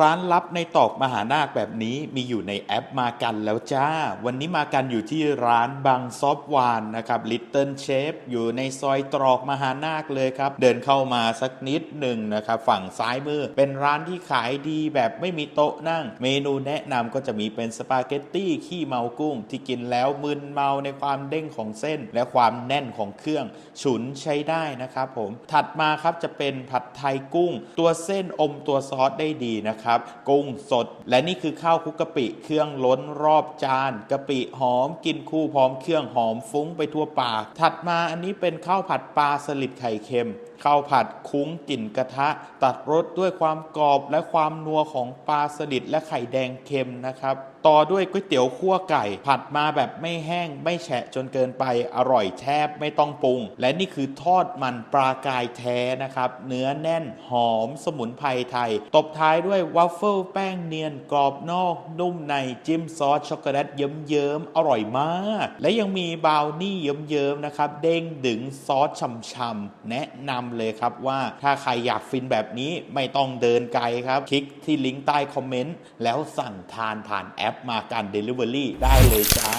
ร้านลับในตอกมหานาคแบบนี้มีอยู่ในแอปมากันแล้วจ้า วันนี้มากันอยู่ที่ร้านบางซอฟวานนะครับลิตเติ้ลเชฟอยู่ในซอยตรอกมหานาคเลยครับ เดินเข้ามาสักนิดหนึ่งนะครับฝั่งซ้ายมือ เป็นร้านที่ขายดีแบบไม่มีโต๊ะนั่ง เมนูแนะนำก็จะมีเป็นสปาเกตตี้ขี้เมากุ้ง ที่กินแล้วมึนเมาในความเด้งของเส้น และความแน่นของเครื่องฉุนใช้ได้นะครับผมถัดมาครับจะเป็นผัดไทยกุ้ง ตัวเส้นอมตัวซอสได้ดีนะครับ กุ้งสด และนี่คือข้าวคุกกะปิ เครื่องล้นรอบจานกะปิหอมกินคู่พร้อมเครื่องหอมฟุ้งไปทั่วปากถัดมาอันนี้เป็นข้าวผัดปลาสลิดไข่เค็ม ข้าวผัดคุ้งกลิ่นกระทะ ตัดรสด้วยความกรอบและความนัวของปลาสลิดและไข่แดงเค็มนะครับ ต่อด้วยก๋วยเตี๋ยวคั่วไก่ ผัดมาแบบไม่แห้งไม่แฉะจนเกินไปอร่อยแทบไม่ต้องปรุง และนี่คือทอดมันปลากายแท้นะครับ เนื้อแน่นหอมสมุนไพรไทย ตบท้ายด้วยวัฟเฟิลแป้งเนียนกรอบนอกนุ่มในจิ้มซอสช็อกโกแลตเยิ้มๆอร่อยมาก และยังมีบราวนี่เยิ้มๆนะครับเด้งดึงซอสช่ำๆแนะนำเลยครับว่าถ้าใครอยากฟินแบบนี้ไม่ต้องเดินไกลครับคลิกที่ลิงก์ใต้คอมเมนต์แล้วสั่งทานผ่านแอปมากัน Delivery ได้เลยจ้า